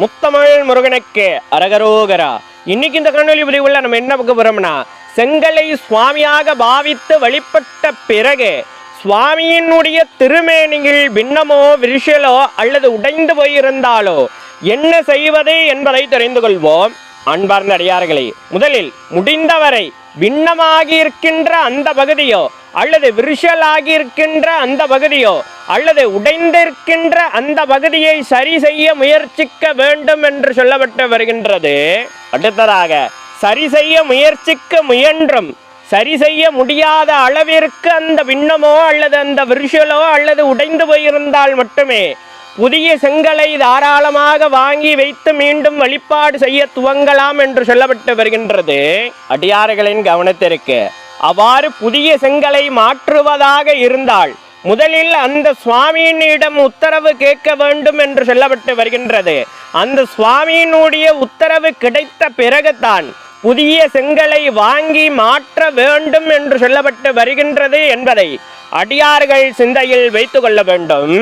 முத்தமிழ் முருகனுக்கு அரகரோகரா. இன்னைக்கு இந்த கண்ணொலி பதிவுல நம்ம என்ன பார்க்க போறோம்னா செங்கலை சுவாமியாக பாவித்து வழிபட்ட பிறகு சுவாமியினுடைய திருமேனியில் பின்னமோ விரிசலோ அல்லது உடைந்து போயிருந்தாலோ என்ன செய்வது என்பதை தெரிந்து கொள்வோம். அன்பார்ந்த அடியார்களே முதலில் முடிந்தவரை பின்னமாகி இருக்கின்ற அந்த பகுதியோ அல்லது விரிசலாகி இருக்கின்ற அந்த பகுதியோ அல்லது உடைந்திருக்கின்ற அந்த பகுதியை சரி செய்ய முயற்சிக்க வேண்டும் என்று சொல்லப்பட்டு வருகின்றது. அடுத்ததாக சரி செய்ய முயற்சிக்க முயன்றும் சரி செய்ய முடியாத அளவிற்கு அந்த பின்னமோ அல்லது அந்த விரிசலோ அல்லது உடைந்து போயிருந்தால் மட்டுமே புதிய செங்கலை தாராளமாக வாங்கி வைத்து மீண்டும் வழிபாடு செய்ய துவங்கலாம் என்று சொல்லப்பட்டு வருகின்றது. அடியார்களின் கவனத்திற்கு அவ்வாறு புதிய செங்கலை மாற்றுவதாக இருந்தால் முதலில் அந்த சுவாமியினிடம் உத்தரவு கேட்க வேண்டும் என்று சொல்லப்பட்டு வருகின்றது. அந்த சுவாமியினுடைய உத்தரவு கிடைத்த பிறகுதான் புதிய செங்கலை வாங்கி மாற்ற வேண்டும் என்று சொல்லப்பட்டு வருகின்றது என்பதை அடியார்கள் சிந்தையில் வைத்துக்கொள்ள வேண்டும்.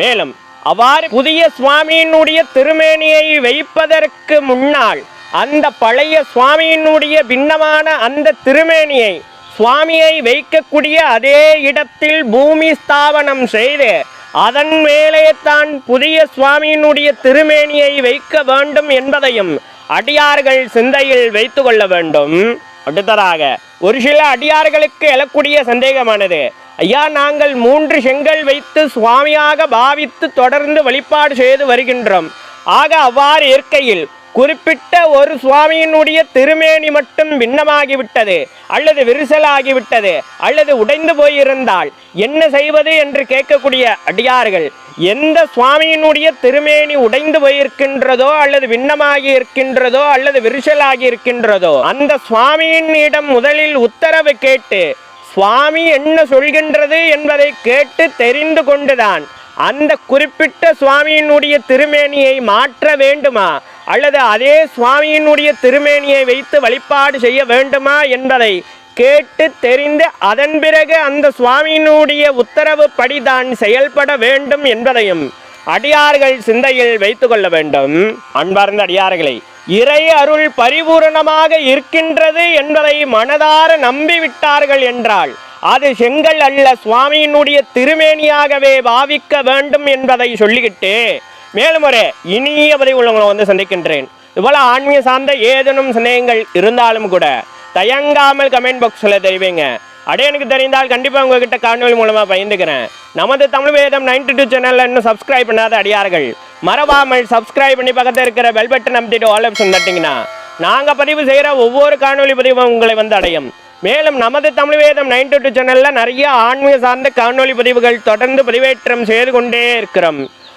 மேலும் அவ்வாறு புதிய சுவாமியினுடைய திருமேனியை வைப்பதற்கு முன்னால் அந்த பழைய சுவாமியினுடைய பின்னமான அந்த திருமேனியை சுவாமியை வைக்கக்கூடிய அதே இடத்தில் பூமி ஸ்தாபனம் செய்து அதன் மேலே தான் புதிய சுவாமியினுடைய திருமேனியை வைக்க வேண்டும் என்பதையும் அடியார்கள் சிந்தையில் வைத்து கொள்ள வேண்டும். அடுத்ததாக ஒரு சில அடியார்களுக்கு எழக்கூடிய சந்தேகமானது. ஐயா நாங்கள் மூன்று செங்கல் வைத்து சுவாமியாக பாவித்து தொடர்ந்து வழிபாடு செய்து வருகின்றோம். ஆக அவ்வாறு இருக்கையில் குறிப்பிட்ட ஒரு சுவாமியினுடைய திருமேனி மட்டும் பின்னமாகிவிட்டது அல்லது விரிசலாகிவிட்டது அல்லது உடைந்து போயிருந்தால் என்ன செய்வது என்று கேட்கக்கூடிய அடியார்கள் எந்த சுவாமியினுடைய திருமேனி உடைந்து போயிருக்கின்றதோ அல்லது விண்ணமாகி இருக்கின்றதோ அல்லது விரிசலாகி இருக்கின்றதோ அந்த சுவாமியினிடம் முதலில் உத்தரவு கேட்டு சுவாமி என்ன சொல்கின்றது என்பதை கேட்டு தெரிந்து கொண்டுதான் அந்த குறிப்பிட்ட சுவாமியினுடைய திருமேனியை மாற்ற வேண்டுமா? அல்லது அதே சுவாமியினுடைய திருமேனியை வைத்து வழிபாடு செய்ய வேண்டுமா என்பதை கேட்டு தெரிந்து அதன் பிறகு அந்த சுவாமியினுடைய உத்தரவு படிதான் செயல்பட வேண்டும் என்பதையும் அடியார்கள் சிந்தையில் வைத்து கொள்ள வேண்டும். அன்பார்ந்த அடியார்களை இறை அருள் பரிபூரணமாக இருக்கின்றது என்பதை மனதார நம்பிவிட்டார்கள் என்றால் அது செங்கல் அல்ல சுவாமியினுடைய திருமேனியாகவே பாவிக்க வேண்டும் என்பதை சொல்லிக்கிட்டு மேலும் ஒரு இனிய பதிவு உள்ளவங்களை வந்து சந்திக்கின்றேன். இதுபோல் ஆன்மீக சார்ந்த ஏதேனும் சந்தேகங்கள் இருந்தாலும் கூட தயங்காமல் கமெண்ட் பாக்ஸில் தெரிவிங்க. அடே எனக்கு தெரிந்தால் கண்டிப்பாக உங்ககிட்ட காணொலி மூலமாக பயந்துக்கிறேன். நமது தமிழ் வேதம் நைன்டி டூ சேனலில் இன்னும் சப்ஸ்கிரைப் பண்ணாத அடியார்கள் மறவாமல் சப்ஸ்கிரைப் பண்ணி பக்கத்தில் இருக்கிற பெல் பட்டன் அமுத்திட்டு ஆல் ஆப்ஷன் தட்டிங்கன்னா நாங்கள் பதிவு செய்கிற ஒவ்வொரு காணொலி பதிவும் உங்களை வந்து அடையும். மேலும் நமது தமிழ் வேதம் நைன்டி டூ சேனலில் நிறைய ஆன்மீக சார்ந்த காணொலி பதிவுகள் தொடர்ந்து பதிவேற்றம் செய்து கொண்டே இருக்கிறோம்.